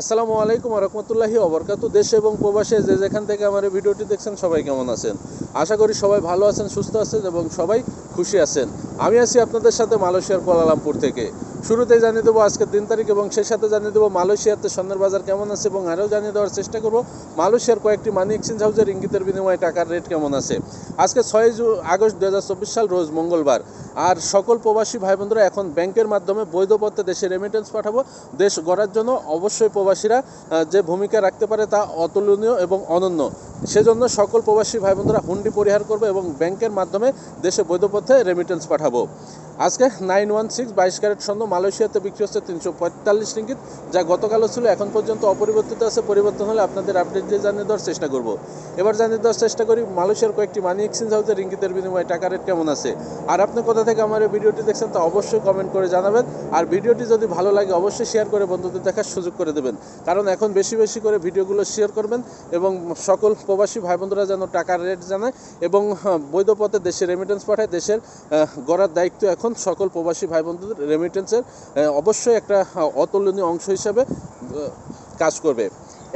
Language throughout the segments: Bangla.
আসসালামু আলাইকুম রহমতুল্লাহি অবরকাত দেশ এবং প্রবাসে যে যেখান থেকে আমার ভিডিওটি দেখছেন, সবাই কেমন আছেন? আশা করি সবাই ভালো আছেন, সুস্থ আছেন এবং সবাই খুশি আছেন। আমি আছি আপনাদের সাথে মালয়েশিয়ার কোয়ালালামপুর থেকে। শুরুতেই জানিয়ে দেবো আজকের দিন তারিখ এবং সেই সাথে জানিয়ে দেবো মালয়েশিয়াতে স্বর্ণের বাজার কেমন আছে এবং আরও জানিয়ে দেওয়ার চেষ্টা করব। মালয়েশিয়ার কয়েকটি মানি এক্সচেঞ্জ হাউসের ইঙ্গিতের বিনিময়ে টাকার রেট কেমন আছে? আজকে ছয় আগস্ট দু হাজার চব্বিশ সাল, রোজ মঙ্গলবার। আর সকল প্রবাসী ভাই বোনরা এখন ব্যাংকের মাধ্যমে বৈধ পথে দেশে রেমিটেন্স পাঠাবো। দেশ গড়ার জন্য অবশ্যই প্রবাসীরা যে ভূমিকা রাখতে পারে তা অতুলনীয় এবং অনন্য। সেজন্য সকল প্রবাসী ভাই বোনরা হুন্ডি পরিহার করবে এবং ব্যাংকের মাধ্যমে দেশে বৈধ পথে রেমিটেন্স পাঠাবো। আজকে নাইন ওয়ান সিক্স বাইশ ক্যারেট স্বর্ণ, মালয়েশিয়াতে বিক্রি হচ্ছে তিনশো পঁয়তাল্লিশ রিঙ্গিত, যা গতকালও ছিল, এখন পর্যন্ত অপরিবর্তিত আছে। পরিবর্তন হলে আপনাদের আপডেট দিয়ে জানিয়ে দেওয়ার চেষ্টা করব। এবার জানিয়ে দেওয়ার চেষ্টা করি, মালয়েশিয়ার কয়েকটি মানি এক্সচেঞ্জ হাউসের রিঙ্গিতের বিনিময়ে টাকা রেট কেমন আছে? আর আপনি কোথা থেকে আমার এই ভিডিওটি দেখছেন তা অবশ্যই কমেন্ট করে জানাবেন। আর ভিডিওটি যদি ভালো লাগে, অবশ্যই শেয়ার করে বন্ধুদের দেখার সুযোগ করে দেবেন। কারণ এখন বেশি বেশি করে ভিডিওগুলো শেয়ার করবেন এবং সকল প্রবাসী ভাই বন্ধুরা যেন টাকার রেট জানায় এবং হ্যাঁ, বৈধ পথে দেশে রেমিটেন্স পাঠায় দেশের গড়ার দায়িত্ব এখন সকল প্রবাসী ভাই বন্ধুদের রেমিটেন্সের অবশ্যই একটা অতুলনীয় অংশ হিসাবে কাজ করবে।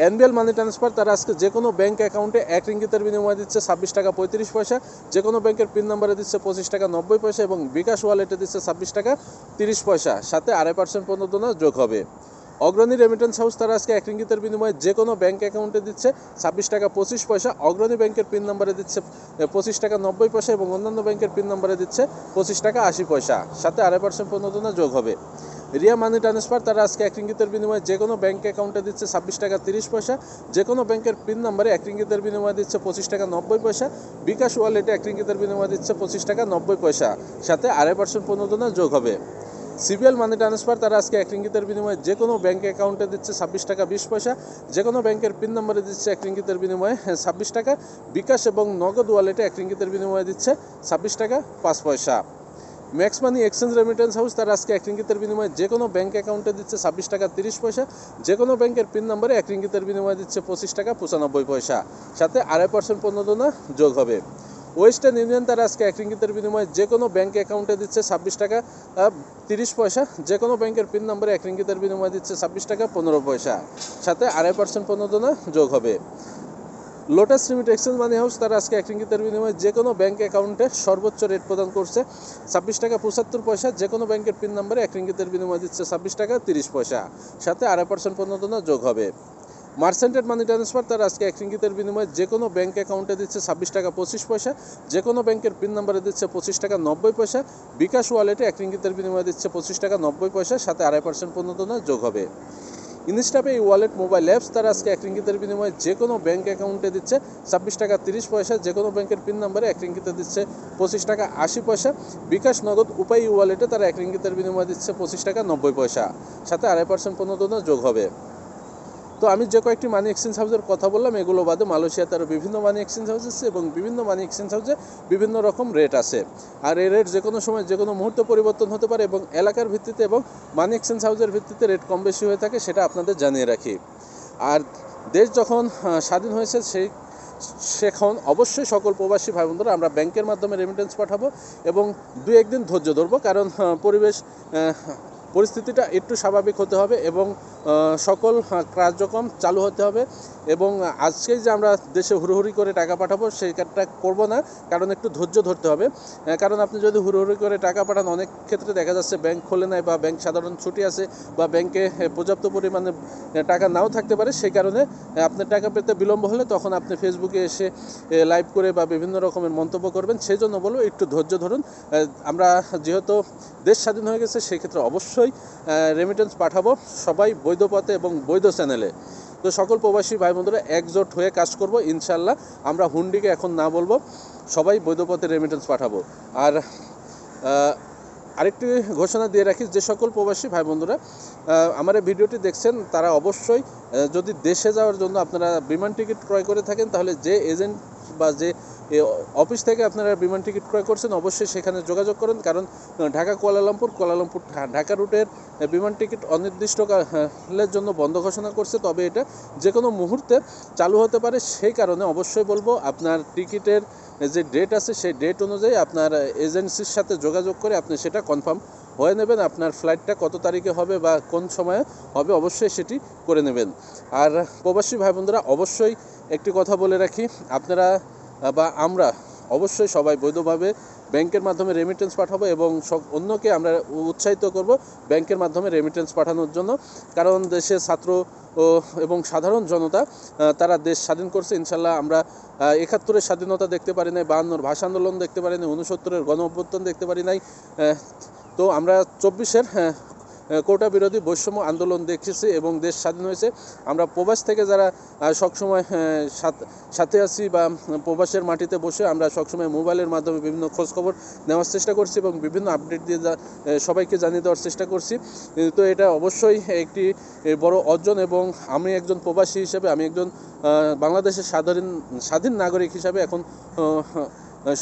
এনবিএল মানি ট্রান্সফার তারা আজকে যে কোনো ব্যাংক অ্যাকাউন্টে এক রিঙ্গিতের বিনিময়ে দিচ্ছে ছাব্বিশ টাকা পঁয়ত্রিশ পয়সা যে কোনো ব্যাংকের পিন নাম্বারে দিচ্ছে পঁচিশ টাকা নব্বই পয়সা এবং বিকাশ ওয়ালেটে দিচ্ছে ছাব্বিশ টাকা তিরিশ পয়সা। সাথে আড়াই পার্সেন্ট পর্যন্ত যোগ হবে। অগ্রণী রেমিটেন্স হাউস তারা আজকে এক রিঙ্গিতের বিনিময়ে যে কোনো ব্যাংক অ্যাকাউন্টে দিচ্ছে, ছাব্বিশ টাকা পঁচিশ পয়সা। অগ্রণী ব্যাংকের পিন নাম্বারে দিচ্ছে পঁচিশ টাকা নব্বই পয়সা এবং অন্যান্য ব্যাংকের পিন নাম্বারে দিচ্ছে পঁচিশ টাকা আশি পয়সা। সাথে আড়াই পার্সেন্ট প্রণোদনা যোগ হবে। রিয়া মানি ট্রান্সফার তারা আজকে এক রিঙ্গিতের বিনিময়ে যে কোনো ব্যাংক অ্যাকাউন্টে দিচ্ছে ছাব্বিশ টাকা তিরিশ পয়সা। যে কোনো ব্যাংকের পিন নাম্বারে এক রিঙ্গিতের বিনিময়ে দিচ্ছে পঁচিশ টাকা নব্বই পয়সা। বিকাশ ওয়ালেটে এক রিঙ্গিতের বিনিময়ে দিচ্ছে পঁচিশ টাকা নব্বই পয়সা। সাথে আড়াই পার্সেন্ট প্রণোদনা যোগ হবে। সিবিএল মানি ট্রান্সফার, তারা আজকে এক রিঙ্গিতের বিনিময়ে যে কোনো ব্যাংক অ্যাকাউন্টে দিচ্ছে ছাব্বিশ টাকা বিশ পয়সা যে কোনো ব্যাংকের পিন নম্বরে দিচ্ছে এক রিঙ্গিতের বিনিময়ে ছাব্বিশ টাকা, বিকাশ এবং নগদ ওয়ালেটে এক রিঙ্গিতের বিনিময়ে দিচ্ছে ছাব্বিশ টাকা পাঁচ পয়সা। Max money exchange remittance house তারা আজকে এক রিঙ্গিতের বিনিময়ে যে কোনো ব্যাংক অ্যাকাউন্টে দিচ্ছে ছাব্বিশ টাকা তিরিশ পয়সা যে কোনো ব্যাংকের পিন নম্বরে এক রিঙ্গিতের বিনিময়ে দিচ্ছে পঁচিশ টাকা পঁচানব্বই পয়সা। সাথে আড়াই পার্সেন্ট প্রণোদনা যোগ হবে। ওয়েস্টার্ন ইউনিয়ন তারা আজকে এক রিঙ্গিতের বিনিময়ে যে কোনো ব্যাংক অ্যাকাউন্টে দিচ্ছে ছাব্বিশ টাকা তিরিশ পয়সা। যে কোনো ব্যাংকের পিন নম্বরে এক রিঙ্গিতের বিনিময়ে দিচ্ছে ছাব্বিশ টাকা, পনেরো পয়সা। সাথে আড়াই পার্সেন্ট প্রণোদনা যোগ হবে। Lotus limit exchange money house তারা আজকে এক রিঙ্গিতের বিনিময়ে যে কোনো ব্যাংক অ্যাকাউন্টে সর্বোচ্চ রেট প্রদান করছে। ছাব্বিশ টাকা, পঁচাত্তর পয়সা, যে কোনো ব্যাংকের পিন নম্বরে এক রিঙ্গিতের বিনিময়ে দিচ্ছে ছাব্বিশ টাকা, তিরিশ পয়সা। সাথে আড়াই পার্সেন্ট প্রণোদনা যোগ হবে। মার্সেন্টেড মানি ট্রান্সফার, তারা আজকে এক ইঙ্গিতের বিনিময়ে যে কোনো ব্যাঙ্ক অ্যাকাউন্টে দিচ্ছে ছাব্বিশ টাকা পঁচিশ পয়সা যে কোনো ব্যাংকের পিন নাম্বারে দিচ্ছে পঁচিশ টাকা নব্বই পয়সা, বিকাশ ওয়ালেটে এক ইঙ্গিতের বিনিময়ে দিচ্ছে পঁচিশ টাকা নব্বই পয়সা, সাথে আড়াই পার্সেন্ট প্রণোদনা যোগ হবে। ইনস্টাপে এই ওয়ালেট মোবাইল অ্যাপস তারা আজকে এক রিঙ্গিতের বিনিময়ে যে কোনো ব্যাংক অ্যাকাউন্টে দিচ্ছে ছাব্বিশ টাকা তিরিশ পয়সা যে কোনো ব্যাংকের পিন নাম্বারে এক রিঙ্গিতে দিচ্ছে পঁচিশ টাকা আশি পয়সা, বিকাশ নগদ উপায় ওয়ালেটে তারা এক রিঙ্গিতের বিনিময়ে দিচ্ছে পঁচিশ টাকা নব্বই পয়সা, সাথে আড়াই পার্সেন্ট প্রণোদনা যোগ হবে। তো আমি যে কয়েকটি মানি এক্সচেঞ্জ হাউসের কথা বললাম, এগুলো বাদে মালয়েশিয়াতে আরও বিভিন্ন মানি এক্সচেঞ্জ হাউস আছে এবং বিভিন্ন মানি এক্সচেঞ্জ হাউসে বিভিন্ন রকম রেট আছে। আর এই রেট যে কোনো সময়, যে কোনো মুহূর্তে পরিবর্তন হতে পারে এবং এলাকার ভিত্তিতে এবং মানি এক্সচেঞ্জ হাউসের ভিত্তিতে রেট কম বেশি হয়ে থাকে সেটা আপনাদের জানিয়ে রাখি। আর দেশ যখন স্বাধীন হয়েছে সেই, সেখন অবশ্যই সকল প্রবাসী ভাই বোনরা আমরা ব্যাংকের মাধ্যমে রেমিটেন্স পাঠাবো এবং দু একদিন ধৈর্য ধরবো। কারণ পরিবেশ পরিস্থিতিটা একটু স্বাভাবিক হতে হবে এবং সকল কার্যক্রম চালু হতে হবে এবং আজকেই যে আমরা দেশে হুড়োহুড়ি করে টাকা পাঠাবো কাজটা করব না, কারণ একটু ধৈর্য ধরতে হবে। কারণ আপনি যদি হুড়োহুড়ি করে টাকা পাঠান, অনেক ক্ষেত্রে দেখা যাচ্ছে ব্যাংক খোলে নাই বা ব্যাংক সাধারণ ছুটি আছে বা ব্যাংকে পর্যাপ্ত পরিমাণে টাকা নাও থাকতে পারে, সেই কারণে আপনার টাকা পেতে বিলম্ব হলে তখন আপনি ফেসবুকে এসে লাইভ করে বা বিভিন্ন রকমের মন্তব্য করবেন। সেই জন্য বলব একটু ধৈর্য ধরুন। আমরা যেহেতু দেশ স্বাধীন হয়ে গেছে সেক্ষেত্রে অবশ্যই রেমিটেন্স পাঠাবো সবাই বৈধ পথে এবং বৈধ চ্যানেলে তো সকল প্রবাসী ভাই বন্ধুরা একজোট হয়ে কাজ করব ইনশাল্লাহ আমরা হুন্ডিকে এখন না বলব, সবাই বৈধ পথে রেমিটেন্স পাঠাবো। আর আরেকটি ঘোষণা দিয়ে রাখি যে সকল প্রবাসী ভাই বন্ধুরা আমার এই ভিডিওটি দেখছেন, তারা অবশ্যই যদি দেশে যাওয়ার জন্য আপনারা বিমান টিকিট ক্রয় করে থাকেন, তাহলে যে এজেন্ট বা যে অফিস থেকে আপনারা বিমান টিকিট ক্রয় করছেন, অবশ্যই সেখানে যোগাযোগ করেন। কারণ ঢাকা কুয়ালালামপুর কুয়ালালামপুর ঢাকা রুটের বিমান টিকিট অনির্দিষ্টকালের জন্য বন্ধ ঘোষণা করছে। তবে এটা যে কোনো মুহূর্তে চালু হতে পারে, সেই কারণে অবশ্যই বলব, আপনার টিকিটের যে ডেট আছে, সেই ডেট অনুযায়ী আপনার এজেন্সির সাথে যোগাযোগ করে আপনি সেটা কনফার্ম হয়ে নেবেন। আপনার ফ্লাইটটা কত তারিখে হবে বা কোন সময়ে হবে অবশ্যই সেটি করে নেবেন। আর প্রবাসী ভাই বোনরা অবশ্যই একটি কথা বলে রাখি, আপনারা বা আমরা অবশ্যই সবাই বৈধভাবে ব্যাংকের মাধ্যমে রেমিটেন্স পাঠাবো এবং অন্যকে আমরা উৎসাহিত করব ব্যাংকের মাধ্যমে রেমিটেন্স পাঠানোর জন্য। কারণ দেশের ছাত্র এবং সাধারণ জনতা তারা দেশ স্বাধীন করছে, ইনশাল্লাহ আমরা একাত্তরের স্বাধীনতা দেখতে পারি নাই, বাহান্নর ভাষা আন্দোলন দেখতে পারি নাই উনসত্তরের গণ অভ্যুত্থান দেখতে পারি নাই তো আমরা চব্বিশের কোটা বিরোধী বৈষম্য আন্দোলন দেখেছি এবং দেশ স্বাধীন হয়েছে। আমরা প্রবাস থেকে যারা সবসময় সাথে আছি বা প্রবাসের মাটিতে বসে আমরা সবসময় মোবাইলের মাধ্যমে বিভিন্ন খোঁজখবর নেওয়ার চেষ্টা করছি এবং বিভিন্ন আপডেট দিয়ে সবাইকে জানিয়ে দেওয়ার চেষ্টা করছি। তো এটা অবশ্যই একটি বড় অর্জন এবং আমি একজন প্রবাসী হিসেবে, আমি একজন বাংলাদেশের সাধারণ স্বাধীন নাগরিক হিসাবে এখন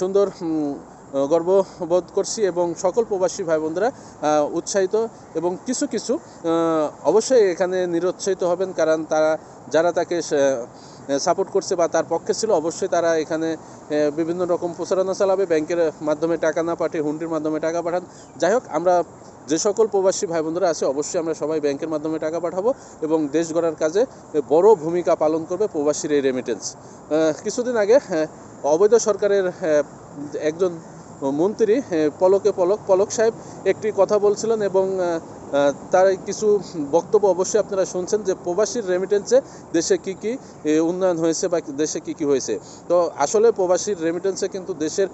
সুন্দর গর্ববোধ করছি এবং সকল প্রবাসী ভাই বোনরা উৎসাহিত এবং কিছু কিছু অবশ্যই এখানে নিরুৎসাহিত হবেন কারণ তারা, যারা তাকে সাপোর্ট করছে বা তার পক্ষে ছিল, অবশ্যই তারা এখানে বিভিন্ন রকম প্রচারণা চালাবে, ব্যাংকের মাধ্যমে টাকা না পাঠিয়ে, হুন্ডির মাধ্যমে টাকা পাঠান। যাই হোক, আমরা যে সকল প্রবাসী ভাই বোনরা আছে, অবশ্যই আমরা সবাই ব্যাংকের মাধ্যমে টাকা পাঠাবো এবং দেশ গড়ার কাজে বড় ভূমিকা পালন করবে প্রবাসীর এই রেমিটেন্স কিছুদিন আগে অবৈধ সরকারের একজন মন্ত্রী পলকে পলক পলক সাহেব একটি কথা বলছিলেন এবং তার কিছু বক্তব্য অবশ্যই আপনারা শুনছেন যে প্রবাসীর রেমিটেন্সে দেশে কি কি উন্নয়ন হয়েছে বা দেশে কি কি হয়েছে। তো আসলে প্রবাসীর রেমিটেন্সে কিন্তু দেশের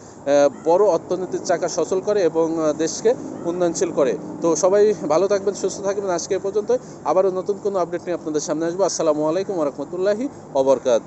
বড় অর্থনীতির চাকা সচল করে এবং দেশকে উন্নয়নশীল করে। তো সবাই ভালো থাকবেন, সুস্থ থাকবেন। আজকে পর্যন্ত আবারও নতুন কোনো আপডেট নিয়ে আপনাদের সামনে আসব। আসসালামু আলাইকুম রহমতুল্লাহি অবরকাত